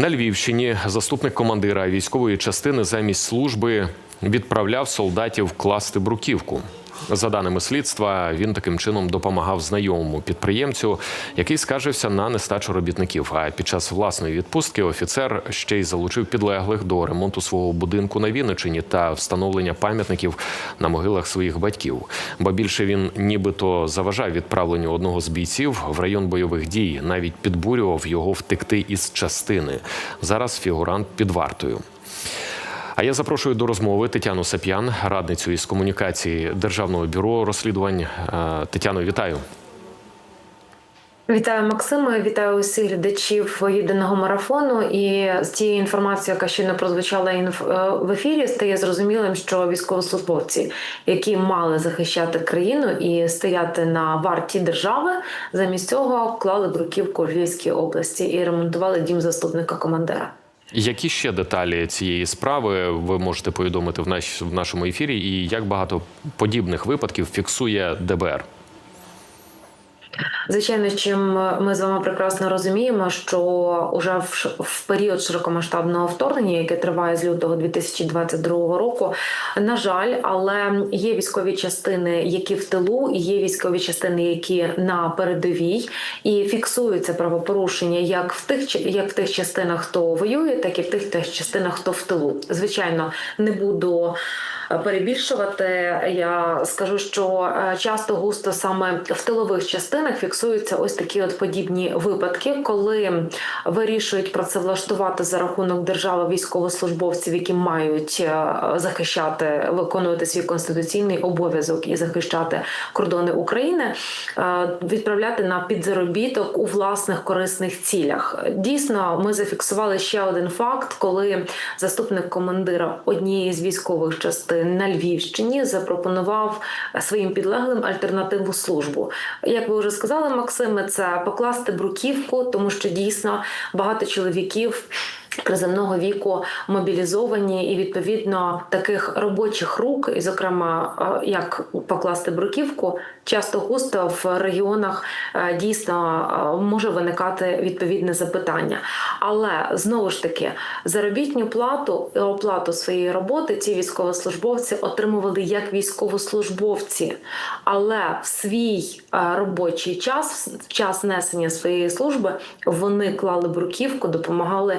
На Львівщині заступник командира військової частини замість служби відправляв солдатів класти бруківку. За даними слідства, він таким чином допомагав знайомому підприємцю, який скаржився на нестачу робітників. А під час власної відпустки офіцер ще й залучив підлеглих до ремонту свого будинку на Вінничині та встановлення пам'ятників на могилах своїх батьків. Ба більше він нібито заважав відправленню одного з бійців в район бойових дій, навіть підбурював його втекти із частини. Зараз фігурант під вартою. А я запрошую до розмови Тетяну Сап'ян, радницю із комунікації Державного бюро розслідувань. Е, Тетяно, вітаю. Вітаю Максима, вітаю усіх глядачів єдиного марафону. І з тієї інформації, яка щойно прозвучала е, в ефірі, стає зрозумілим, що військовослужбовці, які мали захищати країну і стояти на варті держави, замість цього клали бруківку в Львівській області і ремонтували дім заступника командира. Які ще деталі цієї справи ви можете повідомити в, наш, в нашому ефірі, і як багато подібних випадків фіксує ДБР? Звичайно, чим ми з вами прекрасно розуміємо, що уже в, період широкомасштабного вторгнення, яке триває з лютого 2022 року, на жаль, але є військові частини, які в тилу, і є військові частини, які на передовій, і фіксуються правопорушення як в тих як в тих частинах, хто воює, так і в тих, тих частинах, хто в тилу. Звичайно, не буду перебільшувати. Я скажу, що е, часто густо саме в тилових частинах фіксуються ось такі от подібні випадки, коли вирішують працевлаштувати за рахунок держави військовослужбовців, які мають е, захищати, виконувати свій конституційний обов'язок і захищати кордони України, е, відправляти на підзаробіток у власних корисних цілях. Дійсно, ми зафіксували ще один факт, коли заступник командира однієї з військових частин на Львівщині запропонував своїм підлеглим альтернативну службу. Як ви вже сказали, Максиме, це покласти бруківку, тому що дійсно багато чоловіків. Приземного віку мобілізовані і відповідно таких робочих рук, і зокрема, е, як покласти бруківку, часто густо в регіонах е, дійсно е, може виникати відповідне запитання. Але знову ж таки, заробітню плату і оплату своєї роботи ці військовослужбовці отримували як військовослужбовці, але в свій робочий час, в час несення своєї служби, вони клали бруківку, допомагали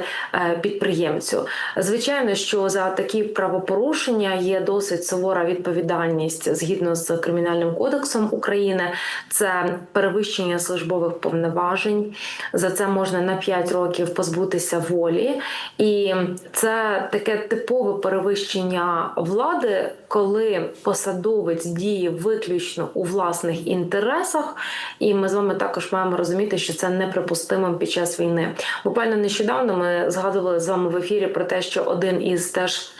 підприємцю. Звичайно, що за такі правопорушення є досить сувора відповідальність згідно з кримінальним кодексом України. Це перевищення службових повноважень. За це можна на 5 років позбутися волі, і це таке типове перевищення влади, коли посадовець діє виключно у власних інтересах. І ми з вами також маємо розуміти, що це неприпустимо під час війни. Буквально нещодавно ми згадували з вами в ефірі про те, що один із теж.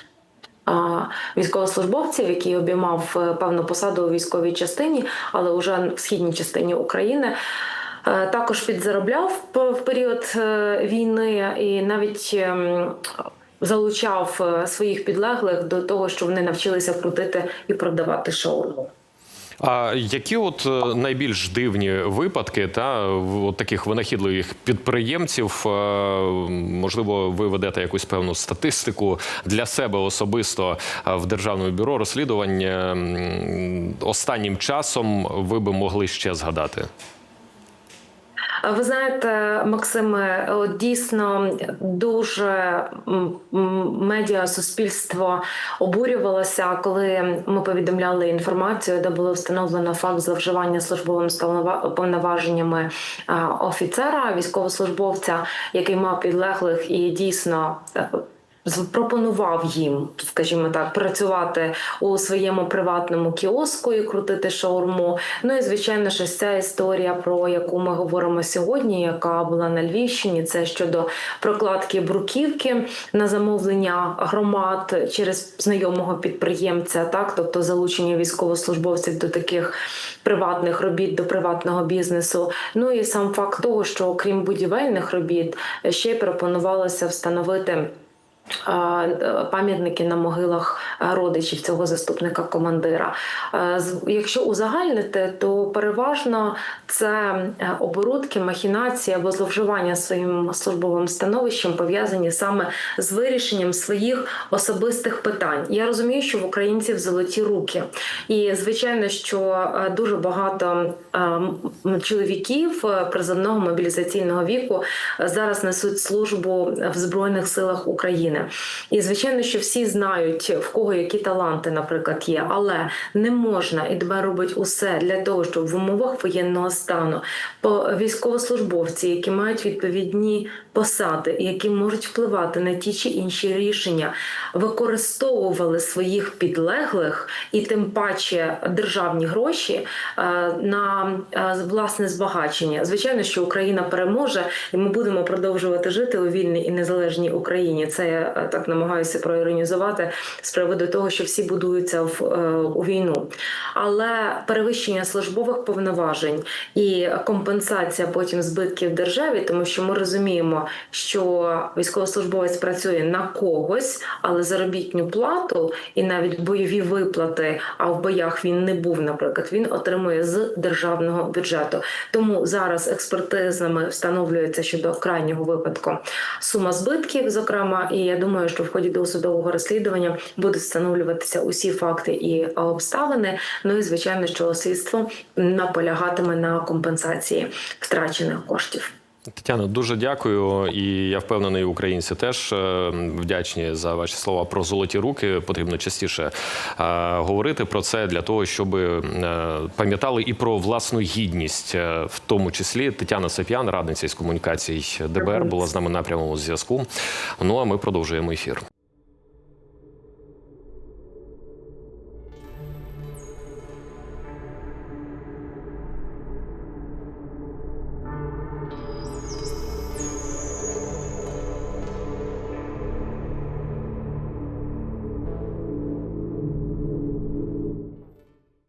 Військовослужбовців, який обіймав е, певну посаду у військовій частині, але вже в східній частині України, е, також підзаробляв в період е, війни і навіть ем, залучав своїх підлеглих до того, що вони навчилися крутити і продавати шаурму. А які от е, найбільш дивні випадки та от таких винахідливих підприємців? е, Можливо, ви ведете якусь певну статистику для себе особисто е, в державному бюро розслідувань останнім часом ви би могли ще згадати? Ви знаєте, Максиме, дійсно дуже медіа суспільство обурювалося, коли ми повідомляли інформацію, де було встановлено факт зловживання службовими сповнова- повноваженнями офіцера, військовослужбовця, який мав підлеглих і дійсно. Запропонував їм, скажімо так, працювати у своєму приватному кіоску і крутити шаурму. Ну і звичайно, ось ця історія, про яку ми говоримо сьогодні, яка була на Львівщині, це щодо прокладки бруківки на замовлення громад через знайомого підприємця, так тобто залучення військовослужбовців до таких приватних робіт, до приватного бізнесу. Ну і сам факт того, що окрім будівельних робіт ще й пропонувалося встановити. Е, Пам'ятники на могилах е, родичів цього заступника командира. Е, Якщо узагальнити, то переважно це е, оборудки, махінації або зловживання своїм службовим становищем пов'язані саме з вирішенням своїх особистих питань. Я розумію, що в українців золоті руки, і звичайно, що е, дуже багато е, чоловіків призовного мобілізаційного віку зараз несуть службу в збройних силах України. І звичайно, що всі знають в кого які таланти, наприклад, є, але не можна і ДБР робить усе для того, щоб в умовах воєнного стану по військовослужбовці, які мають відповідні посади, які можуть впливати на ті чи інші рішення, використовували своїх підлеглих і тим паче державні гроші е, на е, власне збагачення. Звичайно, що Україна переможе, і ми будемо продовжувати жити у вільній і незалежній Україні. Це я е, так намагаюся проіронізувати з приводу того, що всі будуються в у війну. Але перевищення службових повноважень і компенсація потім збитків державі, тому що ми розуміємо, що військовослужбовець працює на когось, але заробітну плату і навіть бойові виплати, а в боях він не був, наприклад, він отримує з державного бюджету. Тому зараз експертизами встановлюється щодо крайнього випадку сума збитків, зокрема, і я думаю, що в ході досудового розслідування будуть встановлюватися усі факти і обставини. Ну і звичайно, що слідство наполягатиме на компенсації втрачених коштів. Тетяно, дуже дякую. І я впевнений, українці теж е, вдячні за ваші слова про золоті руки. Потрібно частіше е, говорити про це для того, щоб е, пам'ятали і про власну гідність, в тому числі Тетяна Сап'ян, радниця із комунікацій ДБР, була з нами на прямому зв'язку. Ну а ми продовжуємо ефір.